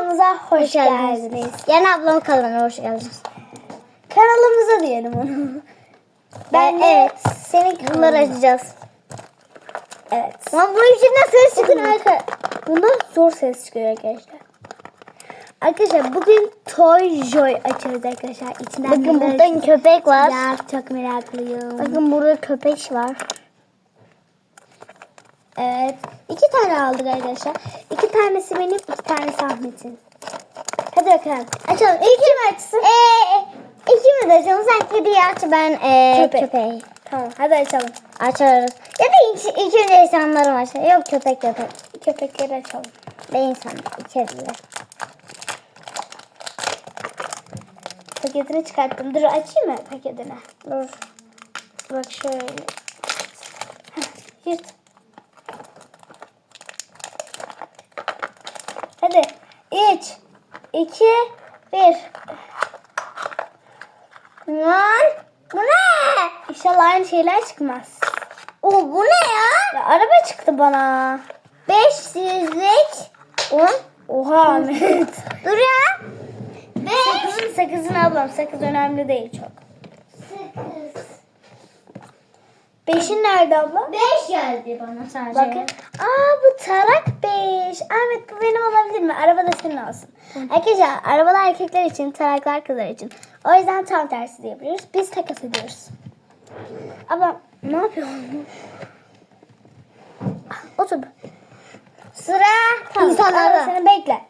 kanalımıza hoş, Hoş geldiniz. geldiniz. Yani ablamın kanalına hoş geldiniz. Kanalımıza diyelim onu. Ben de- evet. Senin bunları açacağız. Evet. Ama bunun içinden ses çıkıyor. arka, bundan zor ses çıkıyor arkadaşlar. Arkadaşlar bugün Toy Joy açıyoruz arkadaşlar. İçinden Bakın burada köpek var. çıkacak? Çok meraklıyım. Bakın burada köpek var. Evet. iki tane aldık arkadaşlar. İki tanesi benim, iki tanesi Ahmet'in. Hadi bakalım. Açalım. İlk kim açsın? Eee ikimiz de açalım. Sen kediyi aç ben ee, Köpek. köpeği. Tamam. Hadi açalım. Açarız. Ya da ilk, ilk önce insanları açalım. Yok köpek köpek. Köpekleri açalım. Ben insan. Kediler. Paketini çıkarttım. Dur açayım mı paketini? Dur. Bak şöyle. Heh, Yırt. 2, 1. Lan bu ne? İnşallah aynı şeyler çıkmaz. O bu ne ya? ya araba çıktı bana. 500'lük 10. Oha Ahmet. Dur ya. 5. Sakızın, sakızın ablam. Sakız önemli değil çok. 8. 5'in nerede abla? 5 geldi bana sadece. Bakın. Aa bu Ahmet bu benim olabilir mi? Araba da senin olsun. Arkadaşlar arabalar erkekler için, taraklar kızlar için. O yüzden tam tersi diyebiliyoruz. Biz takas ediyoruz. Ablam ne yapıyorsun? Otur. Sıra Tamam, insanlarda. seni bekle.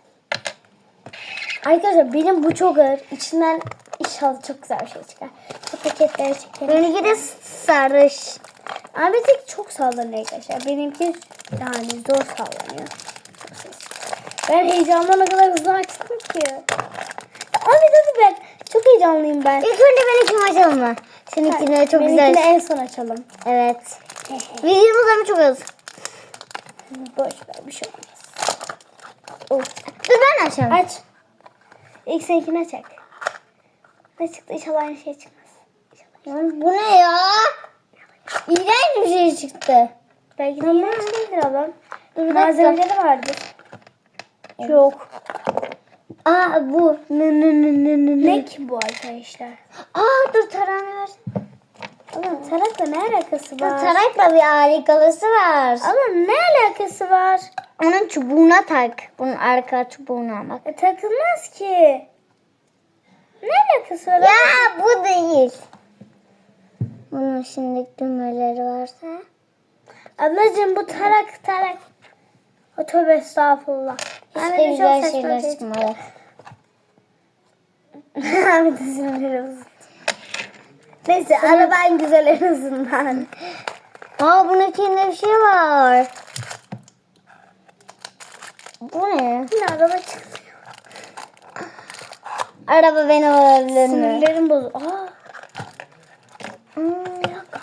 Arkadaşlar benim bu çok ağır. İçinden inşallah çok güzel bir şey çıkar. Şu paketleri çekelim. Benimki de sarış. Ahmet'inki çok sallanıyor arkadaşlar. Benimki yani zor sallanıyor. Ben heyecandan o kadar hızlı açtım ki. Ahmet hadi ben. Çok heyecanlıyım ben. İlk önce benimkini açalım mı? Seninkini de çok Benimkini güzel. en son açalım. Evet. Videomuzda çok az. Boş ver bir şey olmaz. Of. Dur ben açalım. Aç. İlk seninkini açak. Ne çıktı? İnşallah aynı şey çıkmaz. İnşallah. Bu ne ya? İğrenç bir şey çıktı. Belki de yine şeydir ablam. Dur bir dakika. Malzemeleri vardır. Çok. Aa bu. Ne ne ne ne ne Ne ki bu arkadaşlar? Aa dur tarağını ver. Ama tarakla ne alakası Dur, var? tarakla bir alakalısı var. Ama ne alakası var? Onun çubuğuna tak. Bunun arka çubuğuna bak. E, takılmaz ki. Ne alakası var? Ya bu değil. Bunun şimdi düğmeleri varsa. Ablacığım bu tarak tarak. O tövbe estağfurullah. Ahmet'e çok güzel şeyler şey çıkmalı. Ahmet'e sinirleri bozuldu. Neyse araba en güzel en azından. Aa bunun içinde bir şey var. Bu ne? Yine araba çıktı. Araba benim olabilir mi? Sinirlerim bozuldu. Aa, Hmm. bir dakika.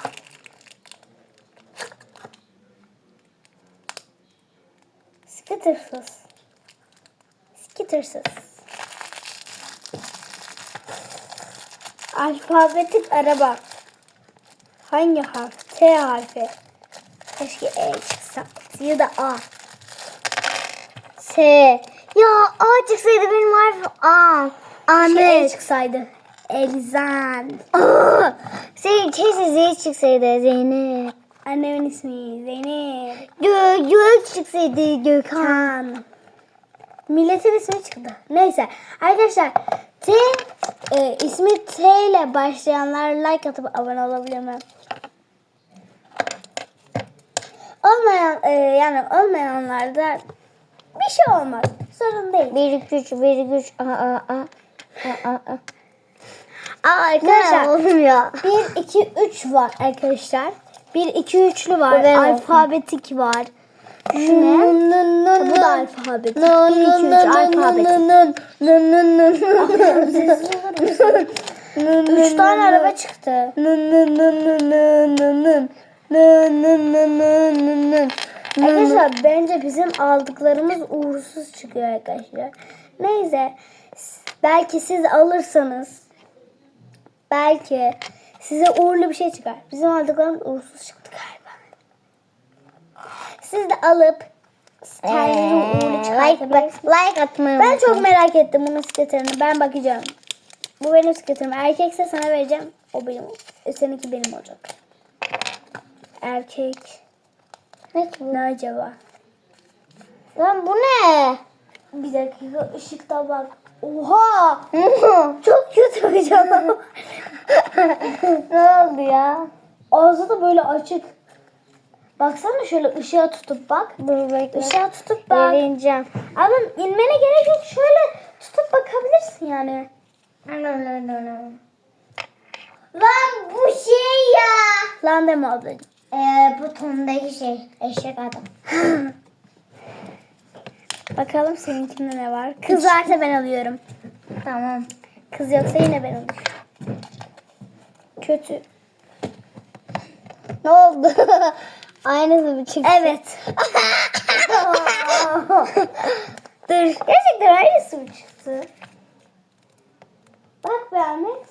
Skittersız. Alfabetik araba. Hangi harf? T harfi. Keşke E çıksa. Ya da A. S. Ya A çıksaydı benim harfim A. E Ahmet. çıksaydı. Elzan. Aa, Senin keşke Z çıksaydı Zeynep. Annemin ismi Zeynep. Gö Gök çıksaydı Gökhan. Kan. Milletin ismi çıktı. Neyse arkadaşlar T e, ismi T ile başlayanlar like atıp abone olabilir mi? Olmayan e, yani olmayanlar da bir şey olmaz. Sorun değil. 1 2 3 1 2 3 A A A. A A A. Aa, Arkadaşlar oğlum ya. 1 2 3 var arkadaşlar. 1 2 3'lü var. Alfabetik var. Ne? Bu da alfabetik. No 1 2 3 no no no alfabetik. no no no no no Sessiz olur musun? Üç tane araba çıktı. Arkadaşlar bence bizim aldıklarımız uğursuz çıkıyor arkadaşlar. Neyse belki siz alırsanız belki size uğurlu bir şey çıkar. Bizim aldıklarımız uğursuz çıktı galiba. Siz de alıp kendinize Ee? uğurlu çıkartabiliriz. like atmayı Ben çok merak ettim bunun skaterini. Ben bakacağım. Bu benim skaterim. Erkekse sana vereceğim. O benim. e, Seninki benim olacak. Erkek. Ne? Ne acaba? Lan bu ne? Bir dakika ışıkta bak. Oha! Çok kötü bir canavar. ne oldu ya? Ağzı da böyle açık. Baksana şöyle ışığa tutup bak. Dur bekle. Işığa tutup bak. Vereceğim. Ama inmene gerek yok. Şöyle tutup bakabilirsin yani. Lan bu şey ya. Lan deme ablacığım. Ee, bu tondaki şey. Eşek adam. Bakalım seninkinde ne var. Kız varsa ben alıyorum. Tamam. Kız yoksa yine ben alıyorum. Kötü. Ne oldu? Aynısı mı çıktı? Evet. Dur. Gerçekten aynısı mı çıktı? Bak be Ahmet.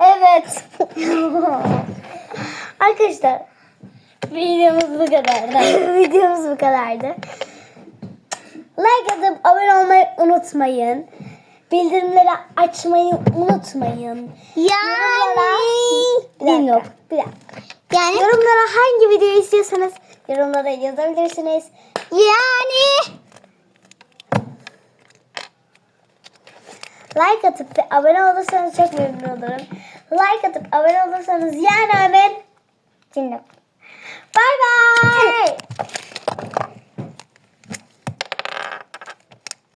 Evet. Arkadaşlar Videomuz bu kadardı. videomuz bu kadardı. Like atıp abone olmayı unutmayın. Bildirimleri açmayı unutmayın. Yani. Bir dakika. Bir dakika. Yani. Yorumlara hangi videoyu istiyorsanız yorumlara yazabilirsiniz. Yani. Like atıp ve abone olursanız çok memnun olurum. Like atıp abone olursanız yani hemen Şimdi. bay bay.